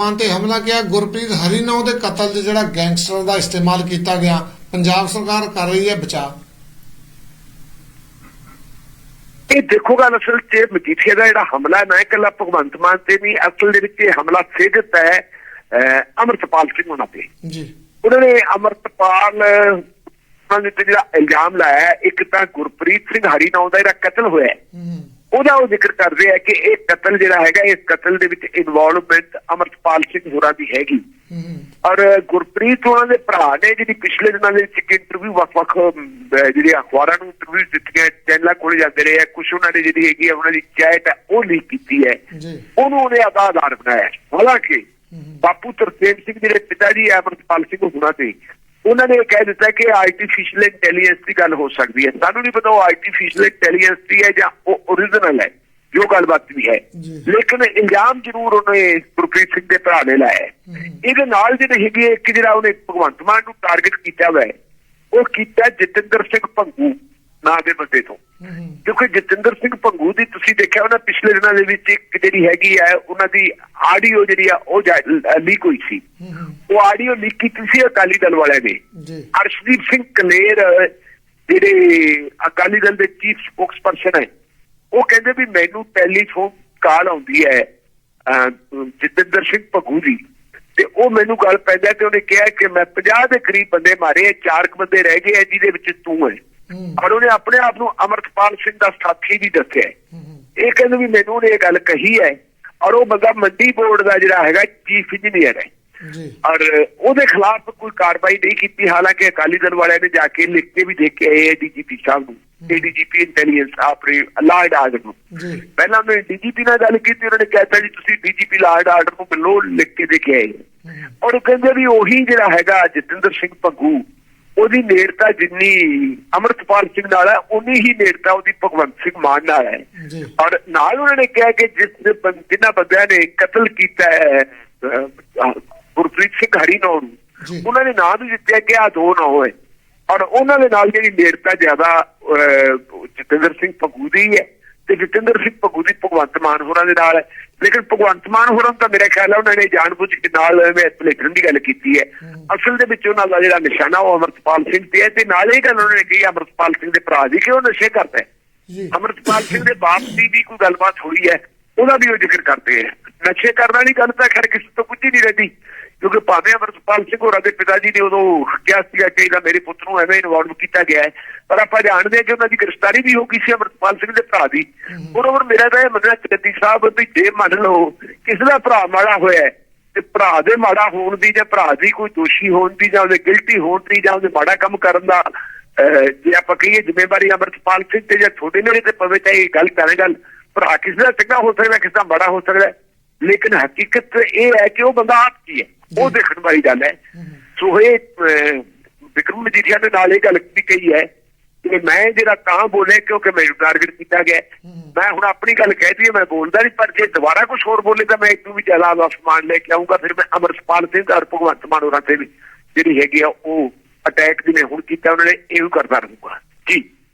ਮਾਨ ਤੇ ਹਮਲਾ ਕੀਤਾ। ਗੁਰਪ੍ਰੀਤ ਹਰੀਨੌ ਦੇ ਕਤਲ 'ਚ ਜਿਹੜਾ ਗੈਂਗਸਟਰ ਦਾ ਇਸਤੇਮਾਲ ਕੀਤਾ ਗਿਆ ਪੰਜਾਬ ਸਰਕਾਰ ਕਰ ਰਹੀ ਹੈ ਬਚਾਅ। ਇਹ ਦੇਖੋ ਗੱਲ ਅਸਲ 'ਚ ਮਜੀਠੀਆ ਦਾ ਜਿਹੜਾ ਹਮਲਾ ਹੈ, ਨਾ ਇਕੱਲਾ ਭਗਵੰਤ ਮਾਨ ਤੇ ਨਹੀਂ ਅਸਲ ਦੇ ਵਿੱਚ ਇਹ ਹਮਲਾ ਸਿੱਧਤ ਹੈ ਅੰਮ੍ਰਿਤਪਾਲ ਸਿੰਘ ਉਹਨਾਂ ਤੇ। ਜੀ। ਉਹਨਾਂ ਨੇ ਅੰਮ੍ਰਿਤਪਾਲ ਉਹਨਾਂ ਦੇ ਤੇ ਜਿਹੜਾ ਇਲਜ਼ਾਮ ਲਾਇਆ ਇੱਕ ਤਾਂ ਗੁਰਪ੍ਰੀਤ ਸਿੰਘ ਹਰੀ ਨਾਮ ਦਾ ਜਿਹੜਾ ਕਤਲ ਹੋਇਆ ਹੂੰ। ਉਹਦਾ ਉਹ ਜ਼ਿਕਰ ਕਰਦੇ ਆ ਕਿ ਇਹ ਕਤਲ ਜਿਹੜਾ ਹੈਗਾ ਇਸ ਕਤਲ ਦੇ ਵਿੱਚ ਇਨਵੋਲਵਮੈਂਟ ਅੰਮ੍ਰਿਤਪਾਲ ਸਿੰਘ ਹੋਰਾਂ ਦੀ ਹੈਗੀ। ਔਰ ਗੁਰਪ੍ਰੀਤ ਉਹਨਾਂ ਦੇ ਭਰਾ ਨੇ ਜਿਹੜੀ ਪਿਛਲੇ ਦਿਨਾਂ ਦੇ ਵਿੱਚ ਇੱਕ ਇੰਟਰਵਿਊ ਵੱਖ-ਵੱਖ ਜਿਹੜੀ ਅਖਬਾਰਾਂ ਨੂੰ ਇੰਟਰਵਿਊ ਦਿੱਤੀਆਂ ਚੈਨਲਾਂ ਕੋਲ ਜਾਂਦੇ ਰਹੇ ਆ ਕੁਝ ਉਹਨਾਂ ਨੇ ਜਿਹੜੀ ਹੈਗੀ ਉਹਨਾਂ ਦੀ ਚੈਟ ਉਹ ਲੀਕ ਕੀਤੀ ਹੈ। ਉਹਨੂੰ ਉਹਨੇ ਆਧਾਰ ਬਣਾਇਆ। ਹਾਲਾਂਕਿ ਬਾਪੂ ਤਰਸੇਮ ਸਿੰਘ ਜਿਹੜੇ ਪਿਤਾ ਜੀ ਅਮਰਪਾਲ ਸਿੰਘ ਹੁਣਾ ਤੇ ਉਹਨਾਂ ਨੇ ਇਹ ਕਹਿ ਦਿੱਤਾ ਕਿ ਆਰਟੀਫੀਸ਼ੀਅਲ ਇੰਟੈਲੀਜੈਂਸ ਦੀ ਗੱਲ ਹੋ ਸਕਦੀ ਹੈ। ਸਾਨੂੰ ਨਹੀਂ ਪਤਾ ਉਹ ਆਰਟੀਫੀਸ਼ੀਅਲ ਇੰਟੈਲੀਜੈਂਸ ਦੀ ਹੈ ਜਾਂ ਉਹ ਓਰੀਜਨਲ ਹੈ ਜੋ ਗੱਲਬਾਤ ਵੀ ਹੈ। ਲੇਕਿਨ ਇਲਜ਼ਾਮ ਜ਼ਰੂਰ ਉਹਨੇ ਗੁਰਪ੍ਰੀਤ ਸਿੰਘ ਦੇ ਭਰਾ ਨੇ ਲਾਇਆ। ਇਹਦੇ ਨਾਲ ਜਿਹੜੇ ਹੈਗੇ ਇੱਕ ਜਿਹੜਾ ਉਹਨੇ ਭਗਵੰਤ ਮਾਨ ਨੂੰ ਟਾਰਗੇਟ ਕੀਤਾ ਹੋਇਆ ਹੈ ਉਹ ਕੀਤਾ ਜਤਿੰਦਰ ਸਿੰਘ ਭੰਗੂ ਨਾਂ ਦੇ ਬੰਦੇ ਤੋਂ। ਕਿਉਂਕਿ ਜਤਿੰਦਰ ਸਿੰਘ ਭੰਗੂ ਦੀ ਤੁਸੀਂ ਦੇਖਿਆ ਉਹਨਾਂ ਪਿਛਲੇ ਦਿਨਾਂ ਦੇ ਵਿੱਚ ਇੱਕ ਜਿਹੜੀ ਹੈਗੀ ਹੈ ਉਹਨਾਂ ਦੀ ਆਡੀਓ ਜਿਹੜੀ ਆ ਉਹ ਲੀਕ ਹੋਈ ਸੀ। ਉਹ ਆਡੀਓ ਲੀਕ ਕੀਤੀ ਸੀ ਅਕਾਲੀ ਦਲ ਵਾਲਿਆਂ ਨੇ। ਜੀ। ਅਰਸ਼ਦੀਪ ਸਿੰਘ ਕਲੇਰ ਜਿਹੜੇ ਅਕਾਲੀ ਦਲ ਦੇ ਚੀਫ ਸਪੋਕਸਪਰਸਨ ਹੈ ਉਹ ਕਹਿੰਦੇ ਵੀ ਮੈਨੂੰ ਟੈਲੀਫੋਨ ਕਾਲ ਆਉਂਦੀ ਹੈ ਜਤਿੰਦਰ ਸਿੰਘ ਭੰਗੂ ਦੀ। ਤੇ ਉਹ ਮੈਨੂੰ ਗੱਲ ਪੈਂਦਾ ਤੇ ਉਹਨੇ ਕਿਹਾ ਕਿ ਮੈਂ 50 ਦੇ ਕਰੀਬ ਬੰਦੇ ਮਾਰੇ ਆ, ਚਾਰ ਕੁ ਬੰਦੇ ਰਹਿ ਗਏ ਆ ਜਿਹਦੇ ਵਿੱਚ ਤੂੰ ਹੂੰ। ਔਰ ਉਹਨੇ ਆਪਣੇ ਆਪ ਨੂੰ ਅਮਰਤਪਾਲ ਸਿੰਘ ਦਾ ਸਾਥੀ ਵੀ ਦੱਸਿਆ ਇਹ ਕਹਿੰਦੇ ਵੀ ਮੈਨੂੰ ਉਹਨੇ ਇਹ ਗੱਲ ਕਹੀ ਹੈ ਔਰ ਉਹ ਬੰਦਾ ਮੰਡੀ ਬੋਰਡ ਦਾ ਜਿਹੜਾ ਹੈਗਾ ਚੀਫ ਇੰਜੀਨੀਅਰ ਹੈ। ਜੀ। ਔਰ ਉਹਦੇ ਖਿਲਾਫ ਕੋਈ ਕਾਰਵਾਈ ਨਹੀਂ ਕੀਤੀ। ਹਾਲਾਂਕਿ ਅਕਾਲੀ ਦਲ ਵਾਲਿਆਂ ਨੇ ਜਾ ਕੇ ਲਿਖ ਕੇ ਵੀ ਦੇ ਕੇ ਆਏ ਡੀਜੀਪੀ ਸਾਹਿਬ ਨੂੰ। ਡੀਜੀਪੀ ਇੰਟੈਲੀਜੈਂਸ ਆਪਣੇ ਲਾਰਡ ਆਰਡਰ ਨੂੰ। ਜੀ। ਪਹਿਲਾਂ ਉਹਨੇ ਡੀਜੀਪੀ ਨਾਲ ਗੱਲ ਕੀਤੀ ਉਹਨਾਂ ਨੇ ਕਹਿਤਾ ਜੀ ਤੁਸੀਂ ਡੀਜੀਪੀ ਲਾਰਡ ਆਰਡਰ ਨੂੰ ਬਿਲੋ ਲਿਖ ਕੇ ਦੇ ਕੇ ਆਏ ਹੂੰ। ਔਰ ਉਹ ਕਹਿੰਦੇ ਵੀ ਉਹੀ ਜਿਹੜਾ ਹੈਗਾ ਜਤਿੰਦਰ ਸਿੰਘ ਭੱਗੂ ਉਹਦੀ ਨੇੜਤਾ ਜਿੰਨੀ ਅਮਰਤਪਾਲ ਸਿੰਘ ਨਾਲ ਹੈ ਉਨੀ ਹੀ ਨੇੜਤਾ ਉਹਦੀ ਭਗਵੰਤ ਸਿੰਘ ਮਾਨ ਨਾਲ ਹੈ। ਔਰ ਨਾਲ ਉਹਨਾਂ ਨੇ ਕਿਹਾ ਕਿ ਜਿਸ ਜਿਨ੍ਹਾਂ ਬੰਦਿਆਂ ਨੇ ਕਤਲ ਕੀਤਾ ਹੈ ਗੁਰਪ੍ਰੀਤ ਸਿੰਘ ਹਰੀਨੌਰ। ਉਹਨਾਂ ਨੇ ਨਾਂ ਵੀ ਦਿੱਤਾ ਕਿ ਆ ਦੋ ਨਾ ਹੋਏ। ਔਰ ਉਹਨਾਂ ਦੇ ਨਾਲ ਜਿਹੜੀ ਨੇੜਤਾ ਜ਼ਿਆਦਾ ਜਤਿੰਦਰ ਸਿੰਘ ਭਗੂ ਦੀ ਹੈ ਤੇ ਜਤਿੰਦਰ ਸਿੰਘ ਭਗੂ ਦੀ ਭਗਵੰਤ ਮਾਨ ਹੋਰਾਂ ਦੇ ਨਾਲ ਹੈ। ਲੇਕਿਨ ਭਗਵੰਤ ਮਾਨ ਹੋਰਾਂ ਤਾਂ ਮੇਰੇ ਖਿਆਲ ਹੈ ਉਹਨਾਂ ਨੇ ਜਾਣਬੁੱਝ ਕੇ ਨਾਲ ਐਵੇਂ ਭੁਲੇਖਣ ਦੀ ਗੱਲ ਕੀਤੀ ਹੈ। ਅਸਲ ਦੇ ਵਿੱਚ ਉਹਨਾਂ ਦਾ ਜਿਹੜਾ ਨਿਸ਼ਾਨਾ ਉਹ ਅਮਰਤਪਾਲ ਸਿੰਘ ਤੇ ਹੈ ਤੇ ਨਾਲ ਇਹ ਗੱਲ ਉਹਨਾਂ ਨੇ ਕਹੀ ਅਮਰਤਪਾਲ ਸਿੰਘ ਦੇ ਭਰਾ ਦੀ ਕਿ ਉਹ ਨਸ਼ੇ ਕਰਦਾ ਹੈ? ਅਮਰਤਪਾਲ ਸਿੰਘ ਦੇ ਬਾਪ ਦੀ ਵੀ ਕੋਈ ਗੱਲਬਾਤ ਹੋਈ ਹੈ ਉਹਦਾ ਵੀ ਉਹ ਜ਼ਿਕਰ ਕਰਦੇ ਆ ਨਸ਼ੇ ਕਰਨ ਵਾਲੀ ਗੱਲ ਤਾਂ ਖੈਰ ਕਿਸੇ ਤੋਂ ਪੁੱਛੀ ਨਹੀਂ ਰਹਿੰਦੀ। ਕਿਉਂਕਿ ਭਾਵੇਂ ਅਮਰਤਪਾਲ ਸਿੰਘ ਹੋਰਾਂ ਦੇ ਪਿਤਾ ਜੀ ਨੇ ਉਦੋਂ ਕਿਹਾ ਸੀਗਾ ਕਿ ਇਹਦਾ ਮੇਰੇ ਪੁੱਤ ਨੂੰ ਐਵੇਂ ਇਨਵੋਲਵ ਕੀਤਾ ਗਿਆ ਹੈ ਪਰ ਆਪਾਂ ਜਾਣਦੇ ਹਾਂ ਕਿ ਉਹਨਾਂ ਦੀ ਗ੍ਰਿਫਤਾਰੀ ਵੀ ਹੋ ਗਈ ਸੀ ਅਮਰਤਪਾਲ ਸਿੰਘ ਦੇ ਭਰਾ ਦੀ ਬਰੋਬਰ ਮੇਰਾ ਤਾਂ ਇਹ ਮੰਨਣਾ ਚੱਦੀ ਸਾਹਿਬ ਵੀ ਜੇ ਮੰਨ ਲਓ ਕਿਸੇ ਦਾ ਭਰਾ ਮਾੜਾ ਹੋਇਆ ਤੇ ਭਰਾ ਦੇ ਮਾੜਾ ਹੋਣ ਦੀ ਜਾਂ ਭਰਾ ਦੀ ਕੋਈ ਦੋਸ਼ੀ ਹੋਣ ਦੀ ਜਾਂ ਉਹਦੇ ਗਿਲਟੀ ਹੋਣ ਦੀ ਜਾਂ ਉਹਦੇ ਮਾੜਾ ਕੰਮ ਕਰਨ ਦਾ ਜੇ ਆਪਾਂ ਕਹੀਏ ਜ਼ਿੰਮੇਵਾਰੀ ਅਮਰਤਪਾਲ ਸਿੰਘ ਤੇ ਜਾਂ ਛੋਟੇ ਨੇ ਤੇ ਪਵੇ ਤਾਂ ਇਹ ਗੱਲ ਤਾਂ ਗੱਲ ਭਰਾ ਕਿਸੇ ਦਾ ਚੰਗਾ ਹੋ ਸਕਦਾ ਕਿਸੇ ਦਾ ਮਾੜਾ ਹੋ ਸਕਦਾ। ਲੇਕਿਨ ਹਕੀਕਤ ਇਹ ਹੈ ਕਿ ਉਹ ਬੰਦਾ ਆਪ ਕੀ ਹੈ? ਉਹ ਦੇਖਣ ਵਾਲੀ ਗੱਲ ਹੈ। ਸੋ ਇਹ ਵਿਕਰਮ ਮਜੀਠੀਆ ਨੇ ਨਾਲ ਇਹ ਗੱਲ ਵੀ ਕਹੀ ਹੈ ਕਿ ਮੈਂ ਜਿਹੜਾ ਤਾਂ ਬੋਲੇ ਕਿਉਂਕਿ ਮੈਨੂੰ ਟਾਰਗੇਟ ਕੀਤਾ ਗਿਆ। ਮੈਂ ਹੁਣ ਆਪਣੀ ਗੱਲ ਕਹਿਤੀ ਹੈ ਮੈਂ ਬੋਲਦਾ ਨਹੀਂ ਪਰ ਜੇ ਦੁਬਾਰਾ ਕੁਝ ਹੋਰ ਬੋਲੇ ਤਾਂ ਮੈਂ ਇੱਕ ਵੀ ਜ਼ਿਆਦਾ ਅਸਮਾਨ ਲੈ ਕੇ ਆਉਂਗਾ ਫਿਰ ਮੈਂ ਅਮਰਪਾਲ ਸਿੰਘ ਔਰ ਭਗਵੰਤ ਮਾਨ ਹੋਰਾਂ ਤੇ ਵੀ ਜਿਹੜੀ ਹੈਗੀ ਆ ਉਹ ਅਟੈਕ ਜਿਵੇਂ ਹੁਣ ਕੀਤਾ ਉਹਨਾਂ ਨੇ ਇਹ ਵੀ ਕਰਦਾ ਰਹੂੰਗਾ। ਜੀ।